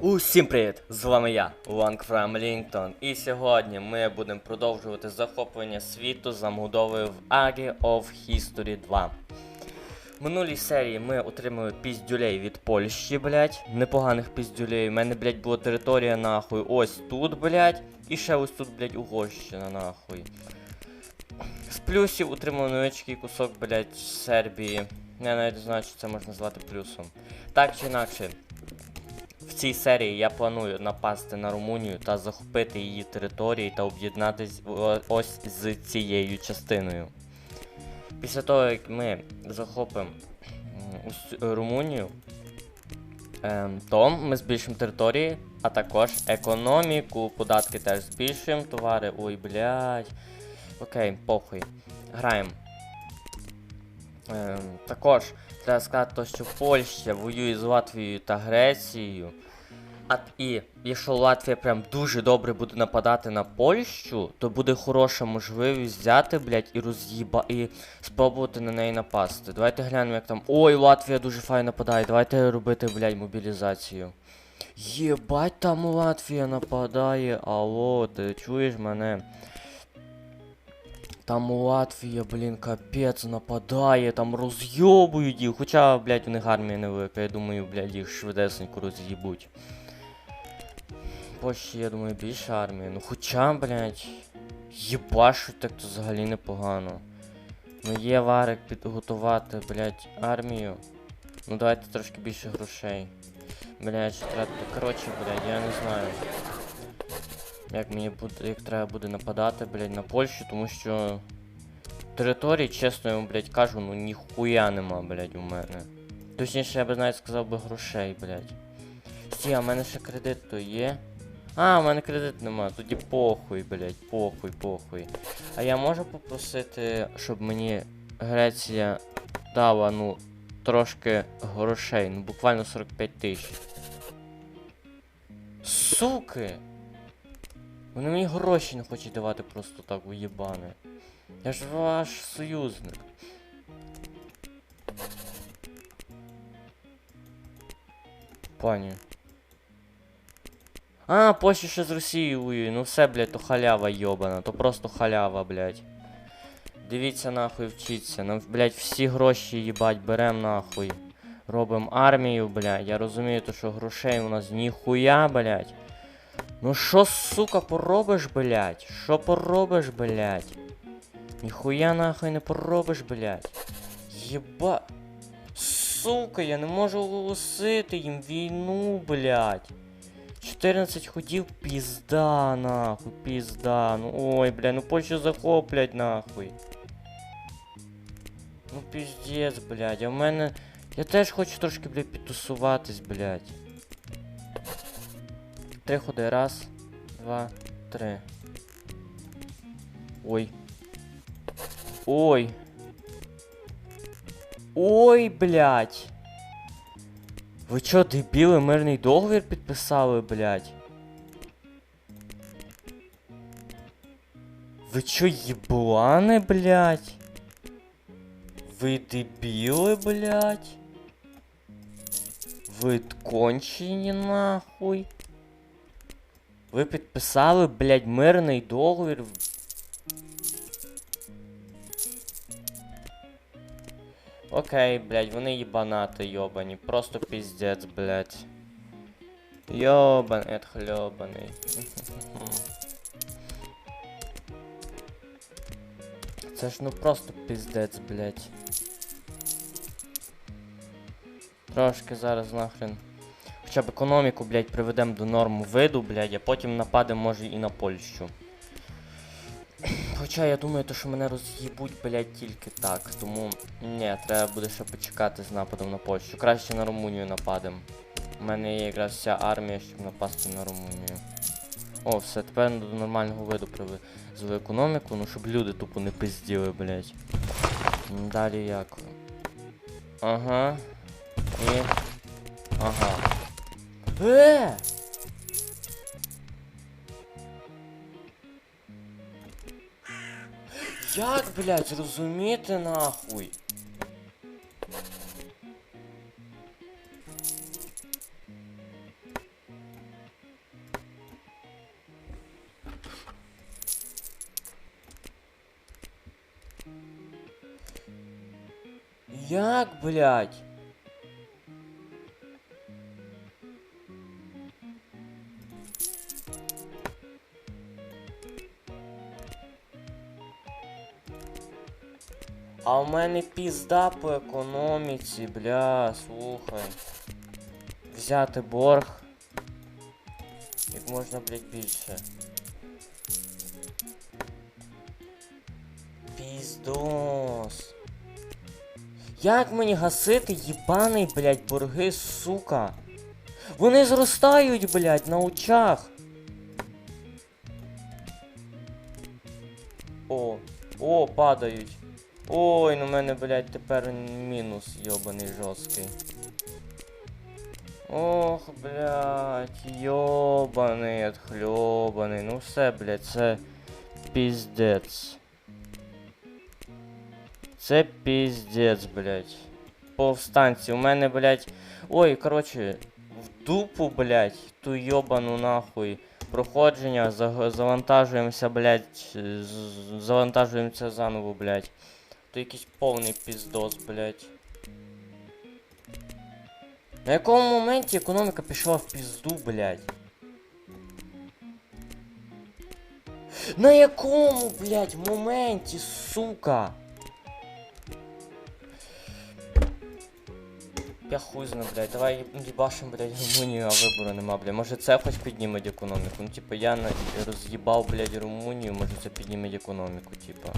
Усім привіт! З вами я, Лангфрам Лінгтон, і сьогодні ми будемо продовжувати захоплення світу замудовою в Age of History 2. В минулій серії ми отримали піздюлей від Польщі, блять. Непоганих піздюлей. У мене, блять, була територія нахуй. Ось тут, блять. І ще ось тут, блять, Угорщина, нахуй. З плюсів отримав невеличкий кусок, блять, Сербії. Я навіть знаю, чи це можна назвати плюсом. Так чи інакше, в цій серії я планую напасти на Румунію та захопити її території та об'єднатись ось з цією частиною. Після того, як ми захопимо Румунію, ем, то ми збільшимо території, а також економіку, податки теж збільшуємо, товари. Ой, блядь. Окей, похуй. Граємо. Ем, також треба сказати, що Польща воює з Латвією та Грецією. І якщо Латвія прям дуже добре буде нападати на Польщу, то буде хороша можливість взяти, блядь, і роз'їба і спробувати на неї напасти. Давайте глянемо, як там. Ой, Латвія дуже файно нападає. Давайте робити, блядь, мобілізацію. Єбать, там Латвія нападає. Алло, ти чуєш мене? Там Латвія, блін, капець нападає, там розйобують їх. Хоча, блядь, у них армія невелика, я думаю, блядь, їх швидесенько роз'їбуть. Польщі, я думаю, більше армія. Ну хоча, блядь, їбашуть так то взагалі непогано. Ну є варик підготувати, блядь, армію. Ну давайте трошки більше грошей. Блядь, що треба. Коротше, блядь, я не знаю. Як мені буде, як треба буде нападати, блядь, на Польщу, тому що території, чесно я вам, блядь, кажу, ну ніхуя нема, блядь, у мене. Точніше, я би навіть сказав би грошей, блядь. Сті, а в мене ще кредит то є. А, у мене кредит нема, тоді похуй, блядь, похуй, похуй. А я можу попросити, щоб мені Греція дала, ну, трошки грошей, ну буквально 45 тисяч. Суки! Вони мені гроші не хочуть давати просто так, уєбане. Я ж ваш союзник. Пані. А, Польща ще з Росією воює. Ну все, блядь, то халява йобана, то просто халява, блядь. Дивіться нахуй, вчіться. Нам, блядь, всі гроші їбать, берем нахуй. Робим армію, блядь. Я розумію, то що грошей у нас ніхуя, блядь. Ну що, сука, поробиш, блядь? Що поробиш, блядь? Ніхуя нахуй не поробиш, блядь. Єба. Сука, я не можу оголосити їм війну, блядь. 14 ходів, пізда, нахуй, пізда. Ну ой, бля, ну Польщу захоплять, нахуй. Ну піздець, блядь, а в мене. Я теж хочу трошки, блядь, підтусуватись, блядь. Три ходи. Раз, два, три. Ой. Ой. Ой, блядь. Ви чо, дебіли, мирний договір підписали, блядь? Ви чо, єблани, блядь? Ви дебіли, блядь? Ви кончені нахуй? Ви підписали, блядь, мирний договір. Окей, блядь, вони їбанати йобані. Просто піздець, блядь. Йобан, хльобаний. Це ж ну просто піздець, блядь. Трошки зараз нахрен. Хоча б економіку, блядь, приведемо до норму виду, блядь, а потім нападемо, може, і на Польщу. Хоча я думаю, то, що мене роз'їбуть, блядь, тільки так. Тому ні, треба буде ще почекати з нападом на Польщу. Краще на Румунію нападемо. У мене є якраз вся армія, щоб напасти на Румунію. О, все, тепер до нормального виду привезли економіку, ну щоб люди тупо не пизділи, блядь. М, Далі як? Ага. І. Ага. Е! Як, блядь, зрозуміти нахуй? Як, блядь? А у мене пізда по економіці, бля, слухай. Взяти борг. Як можна, блядь, більше. Як мені гасити їбаний, блядь, борги, сука? Вони зростають, блядь, на очах. О, о, падають. Ой, ну в мене, блядь, тепер мінус йобаний жорсткий. Ох, блядь, йобаний, отхльобаний. Ну все, блядь, це піздець. Це піздець, блядь. Повстанці, у мене, блядь. Ой, коротше, в дупу, блядь, ту йобану нахуй. Проходження, завантажуємося, блядь. Завантажуємося заново, блядь. То якийсь повний піздос, блядь. На якому моменті економіка пішла в пізду, блядь? На якому, блядь, моменті, сука? Я хуй знаю, блядь, давай їб- їбашим, блядь, Румунію, а вибору нема, блядь. Може це хоч підніме економіку. Ну, типа, я роз'їбав, блядь, Румунію, може це підніме економіку, типа.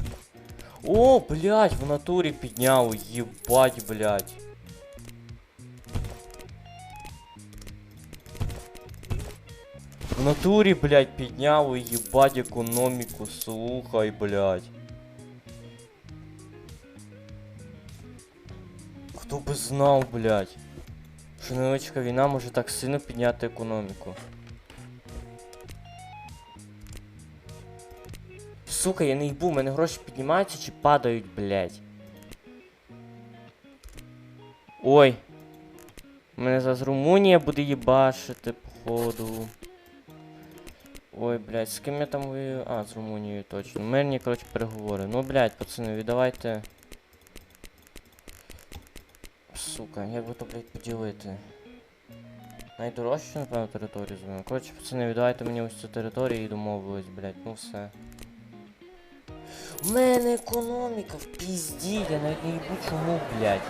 О, блядь, в натурі підняв, їбать, блядь. В натурі, блядь, підняв і їбать економіку, слухай, блядь. Знав, блядь. Що невеличка війна може так сильно підняти економіку. Сука, я не їбу, у мене гроші піднімаються чи падають, блядь. Ой. Мене зараз Румунія буде їбашити, походу. Ой, блядь, з ким я там воюю? А, з Румунією точно. Мирні, коротше, переговори. Ну, блядь, пацани, віддавайте. Сука, як би то, блядь, поділити? Найдорожчу, напевно, територію звемо. Коротше, пацани, віддавайте мені ось цю територію і домовились, блядь, ну все. У мене економіка в пізді, я навіть не їбу чому, блядь.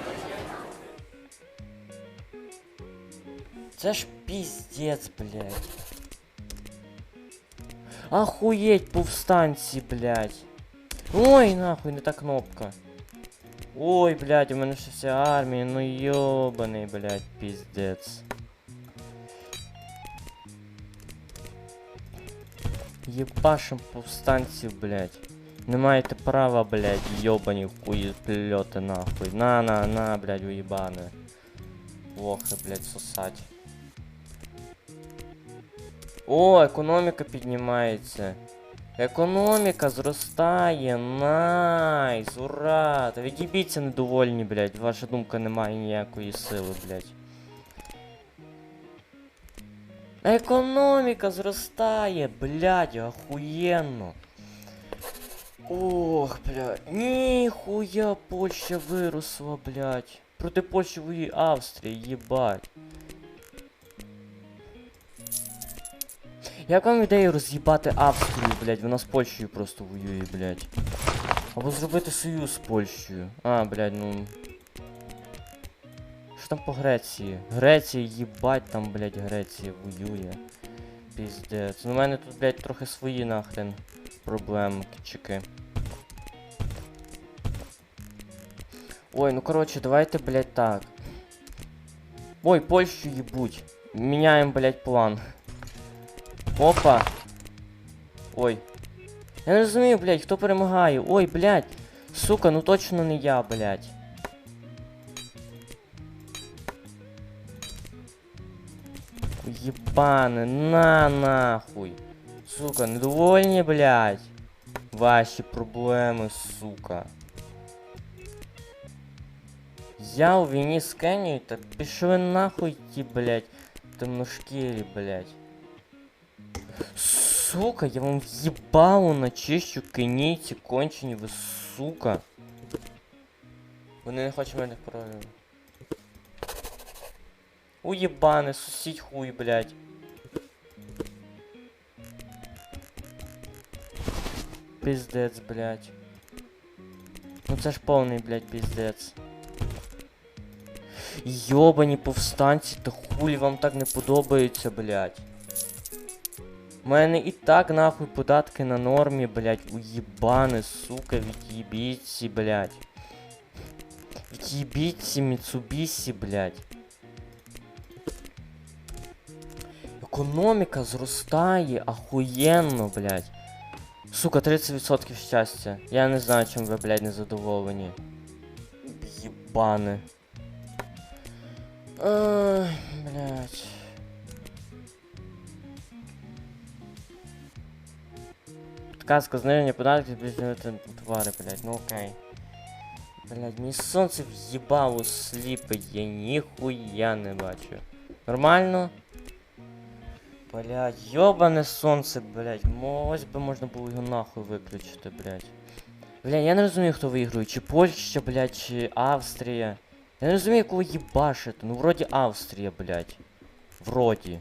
Це ж піздець, блядь. Охуеть, повстанці, блядь. Ой, нахуй, не та кнопка. Ой, блядь, у мене ще вся армія, ну йобаний, блядь, піздець. Єбашим повстанців, блядь. Не маєте права, блядь, йобані хуї пльоти нахуй. На, на, на, блядь, уїбане. Лохи, блядь, сосать. О, економіка піднімається. Економіка зростає. Найс, ура! Та відібіться недовольні, блядь. Ваша думка не має ніякої сили, блядь. Економіка зростає, блядь, охуєнно. Ох, блядь. Ніхуя Польща виросла, блядь. Проти Польщі воює Австрія, їбать. Як вам ідея роз'їбати Австрію, блядь? Вона з Польщею просто воює, блядь. Або зробити союз з Польщею. А, блядь, ну. Що там по Греції? Греція, їбать там, блядь, Греція воює. Піздець. Ну, у мене тут, блядь, трохи свої нахрен проблемчики. Ой, ну короче, давайте, блядь, так. Ой, Польщу ебуть. Меняем, блядь, план. Опа. Ой. Я не розумію, блядь, хто перемагає. Ой, блядь. Сука, ну точно не я, блядь. Ебаны, на нахуй. Сука, недовольні, блядь. Ваші проблеми, сука. Я у війні з Кенією, та пішли нахуй ті, блядь, темношкірі, блядь. Сука, я вам въебало начищу кенійці кончені, ви сука. Вони не хочуть мене проявити. Уєбане, сусідь хуй, блядь. Пиздец, блядь. Ну це ж повний, блядь, пиздец. Йобані повстанці, та хулі вам так не подобається, блядь. У мене і так нахуй податки на нормі, блядь, уєбане, сука, від'їбіться, блядь. Від'їбіться, Міцубісі, блядь. Економіка зростає, ахуєнно, блядь. Сука, 30% щастя. Я не знаю, чим ви, блядь, не задоволені. Єбане. Ай, блядь. Підказка зниження податків збільшувати товари, блядь, ну окей. Блядь, мені сонце в'їбало сліпе, я ніхуя не бачу. Нормально? Блядь, йобане сонце, блядь. Ось би можна було його нахуй виключити, блядь. Блядь, я не розумію, хто виграє. Чи Польща, блядь, чи Австрія. Я не розумію, кого їбашити. Ну вроді Австрія, блядь. Вроді.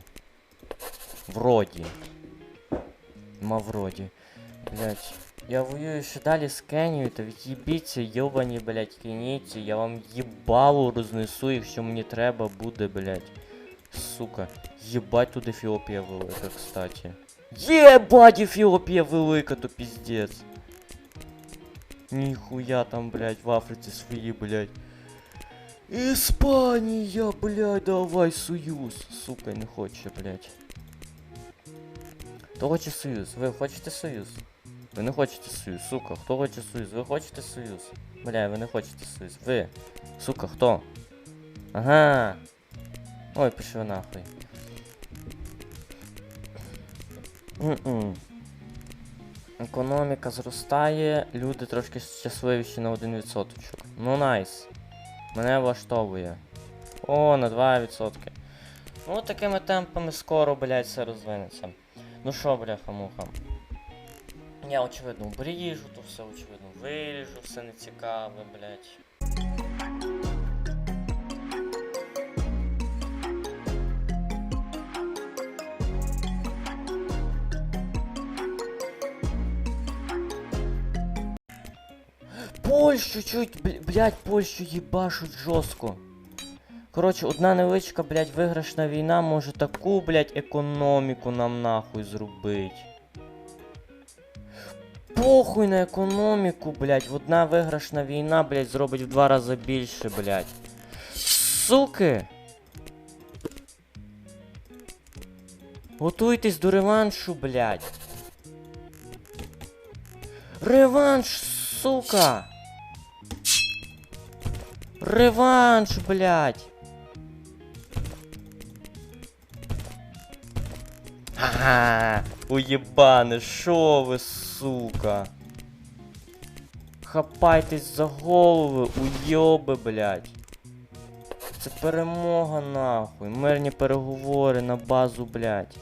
Вроді. Ма вроді. Блядь. Я воюю ще далі з Кенією, та від'їбіться, йобані, блядь, кенійці. Я вам їбалу рознесу, якщо мені треба буде, блядь. Сука. Єбать тут Ефіопія велика, кстати. Єбать, Ефіопія велика, то піздець. Ніхуя там, блядь, в Африці свої, блядь. Іспанія, блядь, давай союз. Сука, не хоче, блядь. Хто хоче союз? Ви хочете союз? Ви не хочете союз, сука, хто хоче союз? Ви хочете союз? Бля, ви не хочете союз. Ви. Сука, хто? Ага. Ой, пішли нахуй. М-м. Економіка зростає, люди трошки щасливіші на 1%. Ну найс. Мене влаштовує. О, на 2%. Ну такими темпами скоро, блядь, все розвинеться. Ну що, бляха-муха. Я очевидно обріжу, то все очевидно виріжу, все нецікаве, блядь. Польщу чуть, бл- блядь, Польщу їбашуть жорстко. Коротше, одна невеличка, блядь, виграшна війна може таку, блядь, економіку нам нахуй зробить. Похуй на економіку, блядь. Одна виграшна війна, блядь, зробить в два рази більше, блядь. Суки! Готуйтесь до реваншу, блядь. Реванш, сука! Реванш, блядь! Ага, уєбане, шо ви, сука? Хапайтесь за голови, уйоби, блядь. Це перемога нахуй. Мирні переговори на базу, блядь.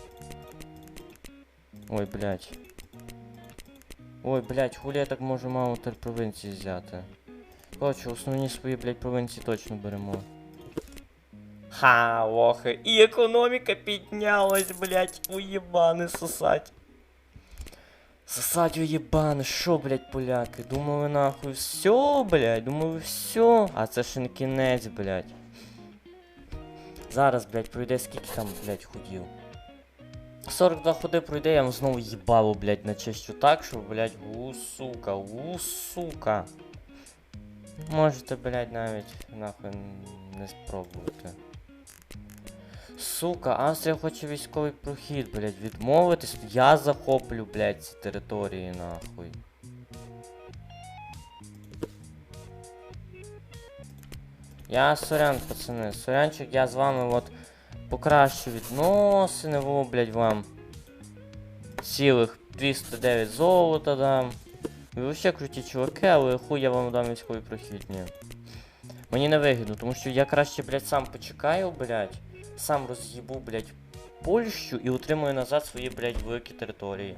Ой, блядь. Ой, блядь, хулі я так можу мало тепер провінції взяти. Коротше, основні свої, блядь, провінції точно беремо. Ха, лохи. І економіка піднялась, блядь, уєбани сосать. Сосать уєбани, шо, блядь, поляки? Думали нахуй все, блядь, думали все. А це ще не кінець, блядь. Зараз, блядь, пройде скільки там, блядь, ходів. 42 ходи пройде, я вам знову їбало, блядь, начищу так, що, блядь, у сука, у сука. Можете, блядь, навіть нахуй не спробувати. Сука, Австрія хоче військовий прохід, блядь, відмовитись. Я захоплю, блядь, ці території, нахуй. Я сорян, пацани, сорянчик, я з вами от покращу відносини, во, блядь, вам. Цілих 209 золота дам. Ви вообще круті чуваки, але хуй я вам дам військовий прохід, ні. Мені не вигідно, тому що я краще, блядь, сам почекаю, блядь, сам роз'їбу, блядь, Польщу і отримую назад свої, блядь, великі території.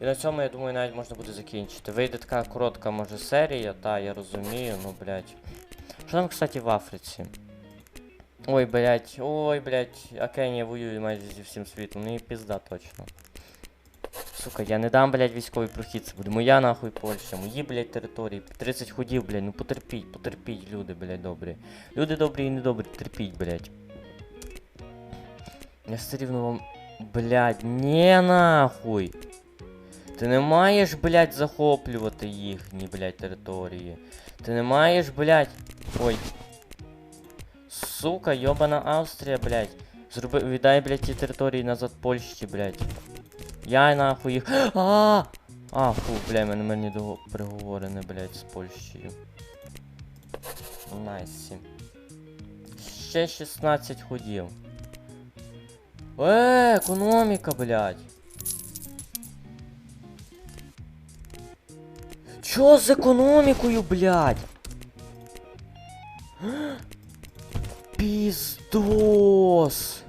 І на цьому, я думаю, навіть можна буде закінчити. Вийде така коротка, може, серія, та, я розумію, ну, блядь. Що там, кстати, в Африці? Ой, блядь, ой, блядь, а Кенія воює майже зі всім світом, мені пізда точно. Сука, я не дам, блядь, військовий прохід, це буде моя нахуй Польща, мої, блядь, території. 30 ходів, блядь, ну потерпіть, потерпіть, люди, блядь, добрі. Люди добрі і недобрі, терпіть, блядь. Я все рівно вам. Блядь, не нахуй. Ти не маєш, блядь, захоплювати їхні, блядь, території. Ти не маєш, блядь. Ой. Сука, йобана Австрія, блядь. Зроби, віддай, блядь, ті території назад Польщі, блядь. Я нахуй їх. А! А, фу, бля, мене мені до переговорене, блядь, з Польщею. Найсі. Ще 16 ходів. Е, економіка, блядь. Чо з економікою, блядь? Піздос.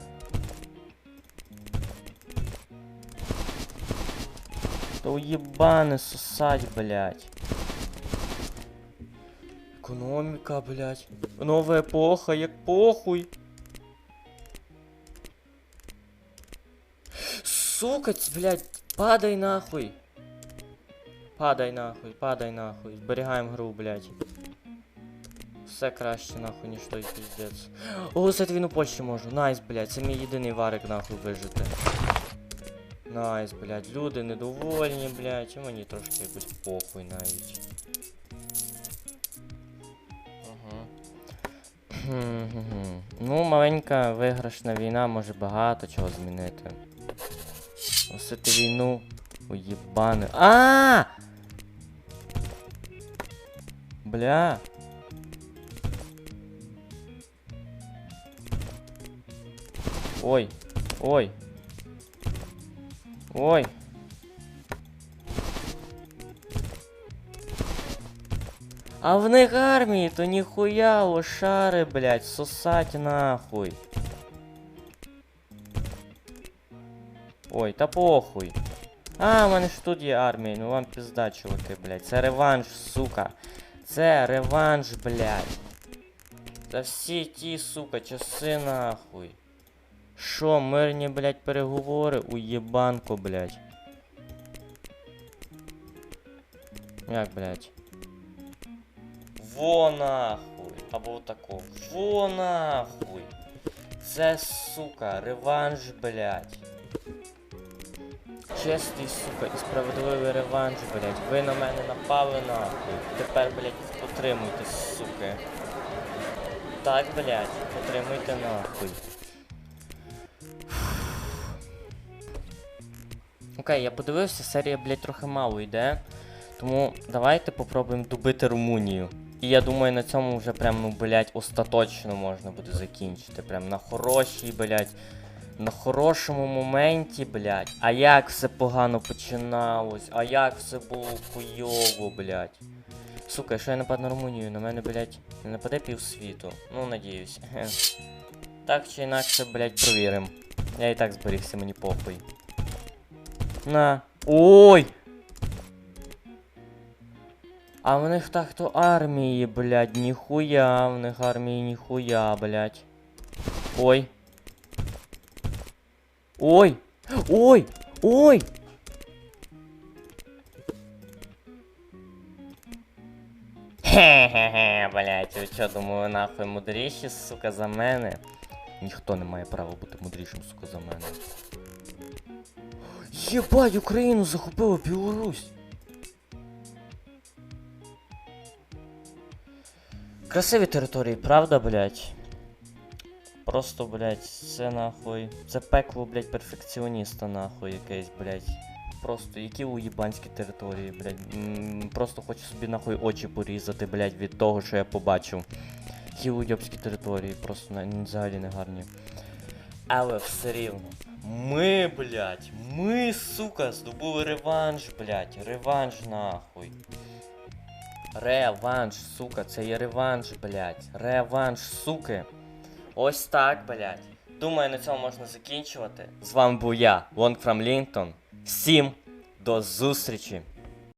Да уебаны сосать, блядь. Экономика, блядь. Новая эпоха, як похуй. Сука, блядь, падай нахуй. Падай нахуй, падай нахуй. Зберігаємо гру, блядь. Все краще нахуй, ніж той піздець. О, це він у Польщі можу. Найс, блядь, це мій єдиний варик нахуй вижити. Найс, блядь, люди недовольні, блядь, і мені трошки якось похуй навіть. Ага. Ну, маленька виграшна війна може багато чого змінити. Носити війну. Уєбани. А! Бля. Ой, ой. Ой. А в них армії, то ніхуя лошари, блядь, сосать нахуй. Ой, та похуй. А, в мене ж тут є армія, ну вам пізда, чуваки, блядь. Це реванш, сука. Це реванш, блядь. За всі ті, сука, часи нахуй. Шо, мирні, блядь, переговори? Уєбанко, блядь. Як, блядь? Во нахуй. Або тако. Во нахуй. Це, сука, реванш, блядь. Чесний, сука, і справедливий реванш, блядь. Ви на мене напали нахуй. Тепер, блядь, потримуйте, суки. Так, блядь, потримуйте нахуй. Окей, я подивився, серія, блядь, трохи мало йде. Тому давайте попробуємо добити Румунію. І я думаю, на цьому вже прям, ну, блядь, остаточно можна буде закінчити. Прям на хорошій, блядь. На хорошому моменті, блядь. А як все погано починалось? А як все було хуйово, блядь. Сука, якщо я нападу на Румунію, на мене, блядь, не нападе півсвіту. Ну, надіюсь. Так чи інакше, блядь, провірим. Я і так зберігся, мені похуй. На. Ой! А в них так то армії, блядь, ніхуя, в них армії ніхуя, блядь. Ой. Ой! Ой! Ой! Хе-хе-хе, блядь, ви що, думаю, нахуй мудріші, сука, за мене? Ніхто не має права бути мудрішим, сука, за мене. Єбать, Україну захопила Білорусь! Красиві території, правда, блядь? Просто, блядь, це нахуй. Це пекло, блядь, перфекціоніста, нахуй, якесь, блядь. Просто які уєбанські території, блядь. М, Просто хочу собі нахуй очі порізати, блядь, від того, що я побачив. Які уєбські території, просто на- взагалі не гарні. Але все рівно. Ми, блядь, ми, сука, здобули реванш, блядь. Реванш нахуй. Реванш, сука, це є реванш, блядь. Реванш, суки. Ось так, блядь. Думаю, на цьому можна закінчувати. З вами був я, Вонг Фрамлінтон. Всім До зустрічі!